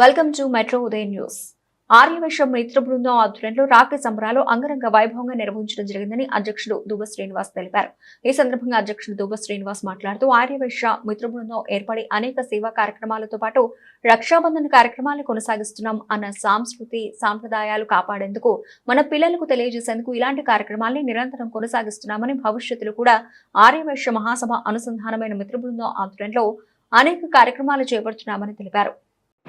Welcome to metro Udaya news Aryavaishya Mitra బృందం ఆధ్వర్యంలో రాఖీ సంబరాలు అంగరంగ వైభవంగా నిర్వహించడం జరిగిందని అధ్యక్షుడు దుబ్బ శ్రీనివాస్ తెలిపారు. ఈ సందర్భంగా అధ్యక్షుడు దుబ్బ శ్రీనివాస్ మాట్లాడుతూ ఆర్యవైశ్య మిత్ర బృందం ఏర్పడి అనేక సేవా కార్యక్రమాలతో పాటు రక్షాబంధన కార్యక్రమాలు కొనసాగిస్తున్నాం అన్న సాంస్కృతి సాంప్రదాయాలు కాపాడేందుకు మన పిల్లలకు తెలియజేసేందుకు ఇలాంటి కార్యక్రమాల్ని నిరంతరం కొనసాగిస్తున్నామని భవిష్యత్తులో కూడా ఆర్యవైశ్య మహాసభ అనుసంధానమైన మిత్ర బృందం ఆధ్వర్యంలో అనేక కార్యక్రమాలు చేపడుతున్నామని తెలిపారు.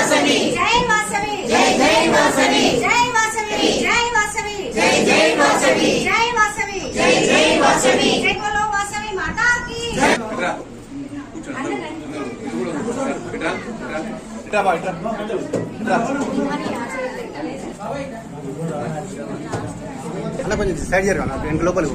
వాసవి. జై వాసవి. జై జై వాసవి. జై వాసవి. అన్న కొంచెం సైడ్ జరగాలి ఎండ లోపలికి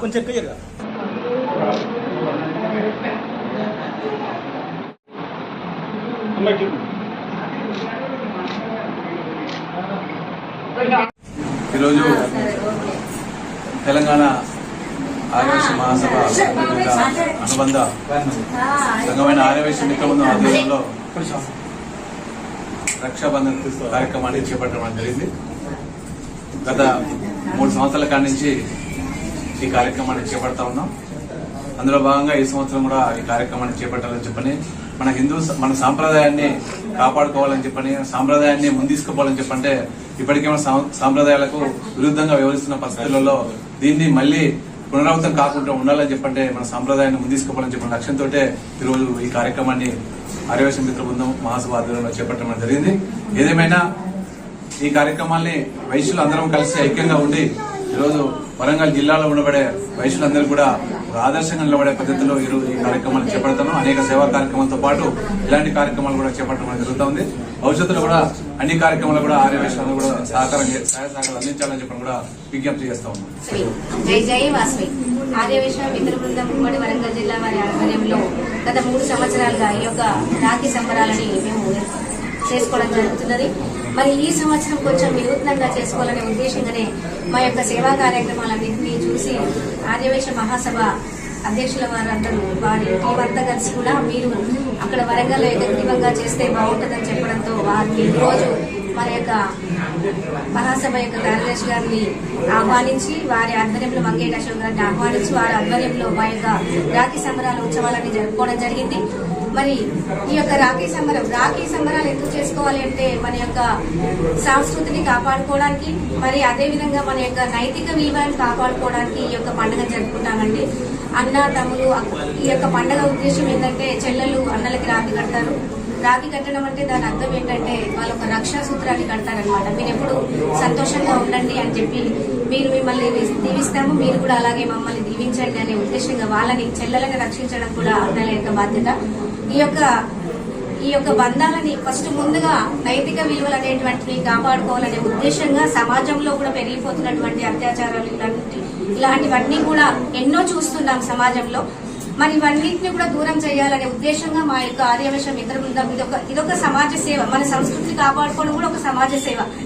కొంచెం ఎక్కువ జరగా ఈరోజు తెలంగాణ ఆర్యవేశ మహాసభ అనుబంధ సంఘమైన ఆర్యవేశ మిత్రబృందం ఆధ్వర్యంలో రక్షాబంధన్ కార్యక్రమాన్ని చేపట్టడం జరిగింది. గత మూడు సంవత్సరాల కాడి నుంచి ఈ కార్యక్రమాన్ని చేపడతా ఉన్నాం. అందులో భాగంగా ఈ సంవత్సరం కూడా ఈ కార్యక్రమాన్ని చేపట్టాలని చెప్పని మన హిందూ మన సాంప్రదాయాన్ని కాపాడుకోవాలని చెప్పని సాంప్రదాయాన్ని ముందీసుకుపోవాలని చెప్పంటే ఇప్పటికే మన సాం- సాంప్రదాయాలకు విరుద్ధంగా వ్యవహరిస్తున్న పరిస్థితులలో దీన్ని మళ్ళీ పునరావృతం కాకుండా ఉండాలని చెప్పంటే మన సాంప్రదాయాన్ని ముందీసుకుపోవాలని చెప్పిన లక్ష్యంతో ఈరోజు ఈ కార్యక్రమాన్ని ఆర్యవేశ మిత్ర బృందం మహాసభ ఆధ్వర్యంలో చేపట్టడం జరిగింది. ఏదేమైనా ఈ కార్యక్రమాల్ని వైశ్యులు అందరం కలిసి ఐక్యంగా ఉండి ఈరోజు వరంగల్ జిల్లాలో ఉండబడే వైశ్యులందరూ కూడా ఒక ఆదర్శంగా నిలబడే పద్ధతిలో ఈరోజు ఈ కార్యక్రమాలు చేపడతాను అనేక సేవా కార్యక్రమాలతో పాటు ఇలాంటి కార్యక్రమాలు కూడా చేపట్టడం జరుగుతుంది. భవిష్యత్తులో కూడా అన్ని కార్యక్రమాలు కూడా ఆర్య వైశ్యులందరూ కూడా సహకారం సహాయ సహకారాలు అందించాలని చెప్పి కూడా విజ్ఞప్తి చేస్తా ఉన్నాం. జై జై మిత్ర బృందం ఉమ్మడి వరంగల్ జిల్లా వారి ఆధ్వర్యంలో గత మూడు సంవత్సరాలుగా ఈ యొక్క రాఖీ సంబరాలని మేము చేసుకోవడం జరుగుతున్నది. మరి ఈ సంవత్సరం కొంచెం వినూత్నంగా చేసుకోవాలనే ఉద్దేశంగానే మా యొక్క సేవా కార్యక్రమాలన్నింటినీ చూసి ఆర్యవేశ మహాసభ అధ్యక్షుల వారందరూ వారి టీం అంతా కలిసి కూడా మీరు అక్కడ వరంగల్ ఏకగ్రీవంగా చేస్తే బాగుంటుందని చెప్పడంతో వారికి రోజు మన యొక్క మహాసభ యొక్క కార్యదర్శి గారిని ఆహ్వానించి వారి ఆధ్వర్యంలో మంగేట అశోక్ గారిని ఆహ్వానించి వారి ఆధ్వర్యంలో మా యొక్క రాఖీ సంబరాల ఉత్సవాలని జరుపుకోవడం జరిగింది. మరి ఈ యొక్క రాఖీ సంబరం రాఖీ సంబరాలు ఎందుకు చేసుకోవాలి అంటే మన యొక్క సంస్కృతిని కాపాడుకోవడానికి మరి అదే విధంగా మన యొక్క నైతిక విలువలను కాపాడుకోవడానికి ఈ యొక్క పండుగ జరుపుకుంటామండి. అన్న తమ్ములు ఈ యొక్క పండుగ ఉద్దేశం ఏంటంటే చెల్లెలు అన్నలకి రాఖీ కడతారు. రాఖీ కట్టడం అంటే దాని అర్థం ఏంటంటే వాళ్ళ ఒక రక్షా సూత్రాన్ని కడతారనమాట మీరు ఎప్పుడు సంతోషంగా ఉండండి అని చెప్పి మీరు మిమ్మల్ని దీవిస్తాము మీరు కూడా అలాగే మమ్మల్ని దీవించండి అనే ఉద్దేశంగా వాళ్ళని చెల్లెలను రక్షించడం కూడా అన్నల యొక్క బాధ్యత. ఈ యొక్క ఈ యొక్క బంధాలని ఫస్ట్ ముందుగా నైతిక విలువలు అనేటువంటివి కాపాడుకోవాలనే ఉద్దేశంగా సమాజంలో కూడా పెరిగిపోతున్నటువంటి అత్యాచారాలు ఇలాంటి ఇలాంటివన్నీ కూడా ఎన్నో చూస్తున్నాం సమాజంలో. మరి ఇవన్నింటినీ కూడా దూరం చేయాలనే ఉద్దేశంగా మా యొక్క ఆర్యవేశ మిత్ర బృందం ఇదొక ఇదొక సమాజ సేవ. మన సంస్కృతిని కాపాడుకోవడం కూడా ఒక సమాజ సేవ.